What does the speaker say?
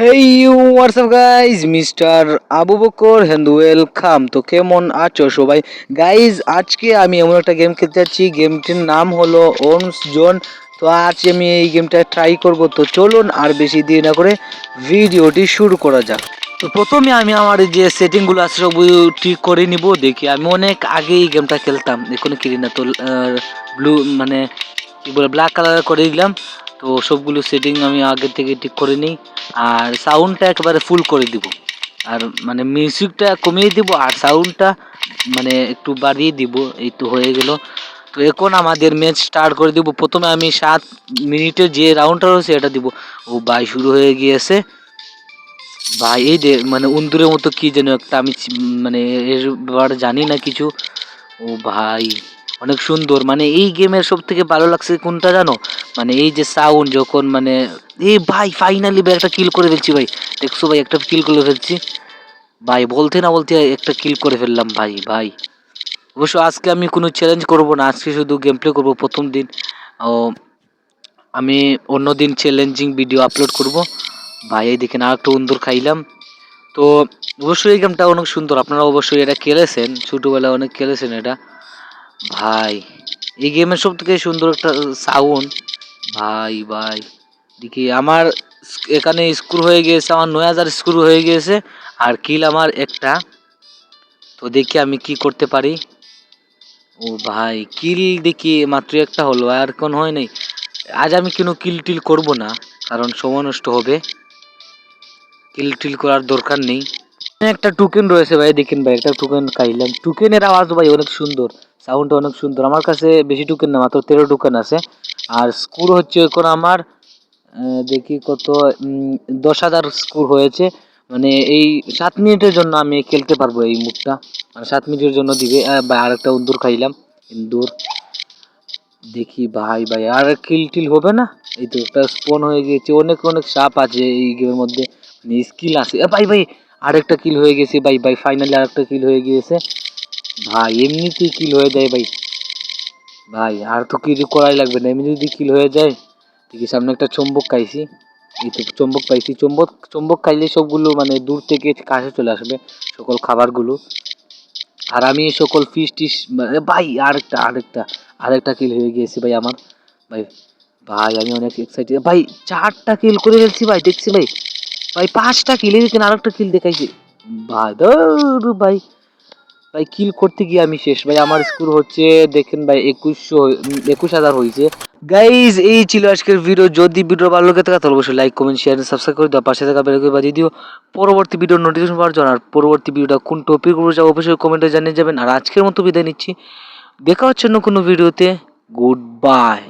Hey you WhatsApp mister Abu Bakar hand welcome তো কেমন আছো সবাই? গাইজ আজকে আমি এমন একটা গেম খেলতে যাচ্ছি। গেমটির নাম হলো ওমস জোন তো আমি এই গেমটা ট্রাই করব। তো চলুন আর বেশি দেরি না করে ভিডিওটি শুরু করা যাক। তো প্রথমে আমি আমার যে সেটিংগুলো আছে সব ঠিক করে নিব। দেখি, আমি অনেক আগে এই গেমটা খেলতাম। এখন কিনি না তো ব্লু মানে বলে ব্ল্যাক কালার করে দিলাম। তো সবগুলো সেটিং আমি আগে থেকে ঠিক করে নিই, আর সাউন্ডটা একেবারে ফুল করে দিব। আর মানে মিউজিকটা কমিয়ে দিব, আর সাউন্ডটা মানে একটু বাড়িয়ে দিব, এই তো হয়ে গেল। তো এখন আমাদের ম্যাচ স্টার্ট করে দিব। প্রথমে আমি সাত মিনিটের যে রাউন্ডটা রয়েছে, এটা দিব। ও ভাই, শুরু হয়ে গিয়েছে। ভাই, এই যে মানে উন্দুরের মতো কি যেন একটা, আমি মানে এর ব্যাপারে জানি না কিছু। ও ভাই। অনেক সুন্দর। মানে এই গেমের সব থেকে ভালো লাগছে কোনটা জানো? মানে এই যে সাউন্ড যখন মানে এই ভাই ফাইনালি ভাই একটা কিল করে ফেলছি ভাই। দেখছ ভাই, একটা কিল করে ফেলছি। ভাই, বলতে না বলতে একটা কিল করে ফেললাম ভাই ভাই। অবশ্য আজকে আমি কোনো চ্যালেঞ্জ করব না, আজকে শুধু গেম প্লে করব প্রথম দিন। ও, আমি অন্য দিন চ্যালেঞ্জিং ভিডিও আপলোড করব। ভাই, এই দেখেন আর একটা উন্দর খাইলাম। তো, অবশ্যই এই গেমটা অনেক সুন্দর আপনারা অবশ্যই এটা খেলেছেন। ছোটোবেলায় অনেক খেলেছেন এটা। ভাই, এই গেমের সব থেকে সুন্দর একটা সাউন্ড ভাই ভাই, দেখি, আমার এখানে স্ক্রু হয়ে গিয়েছে, আমার নয় হাজার স্ক্রু হয়ে গিয়েছে, আর কিল আমার একটা। তো দেখি আমি কি করতে পারি। ও ভাই কিল দেখি মাত্র একটা হলো, আর কোন হয় নাই। আজ আমি কোনো কিল টিল করব না, কারণ সময় নষ্ট হবে। কিল টিল করার দরকার নেই। একটা টুকেন রয়েছে ভাই, দেখেন ভাই, একটা টুকেন খাইলাম। টুকেনের আওয়াজ ভাই অনেক সুন্দর সাউন্ডটা অনেক সুন্দর। আমার কাছে বেশি টুকেন না, মাত্র তেরো টুকেন আছে। আর স্কোর হচ্ছে এখন আমার দেখি কত দশ হাজার স্কোর হয়েছে। মানে এই সাত মিনিটের জন্য আমি খেলতে পারব এই মুখটা মানে সাত মিনিটের জন্য দিবে ভাই, আরেকটা ইন্দুর খাইলাম, ইন্দুর। দেখি ভাই ভাই, আর কিল টিল হবে না? এই তো একটা স্পন হয়ে গিয়েছে অনেক অনেক সাপ আছে এই গেমের মধ্যে। স্কিল আছে। এ ভাই ভাই, আরেকটা কিল হয়ে গেছে, ভাই ভাই ফাইনালি আরেকটা কিল হয়ে গিয়েছে। ভাই, এমনিতেই কিল হয়ে যায়, ভাই। ভাই, আর তো কিছু করাই লাগবে না। এমনি যদি কিল হয়ে যায়, ঠিক আছে সামনে একটা চম্বক খাইছি। এই তো চম্বক পাইছি। চম্বক চম্বক খাইলে সবগুলো মানে দূর থেকে কাছে চলে আসবে, সকল খাবারগুলো। আর আমি সকল ফিস টিস মানে ভাই, আরেকটা আরেকটা আরেকটা কিল হয়ে গিয়েছে, ভাই, আমার। ভাই ভাই, আমি অনেক এক্সাইটেড ভাই, চারটা কিল করে ফেলছি, ভাই, দেখছি, ভাই। ভাই, পাঁচটা কিল এদিকে আরেকটা কিল দেখাইছে। ধর ভাই। ভাই কিল করতে গিয়ে আমি শেষ। ভাই, আমার স্কোর হচ্ছে, দেখেন ভাই, একুশশো একুশ হাজার হয়েছে গাইজ এই ছিল আজকের ভিডিও যদি ভিডিও ভালো লাগে থাকে, তাহলে অবশ্যই লাইক কমেন্ট শেয়ার সাবস্ক্রাইব করে দাও। পাশে থাকা বেল করে বাজিয়ে দিও। পরবর্তী ভিডিওর নোটিফিকেশন পাওয়ার জন্য আর পরবর্তী ভিডিওটা কোন টপিক উপরে যাব, অবশ্যই কমেন্টে জানিয়ে যাবেন। আর আজকের মতো বিদায় নিচ্ছি। দেখা হচ্ছে অন্য কোনো ভিডিওতে গুড বাই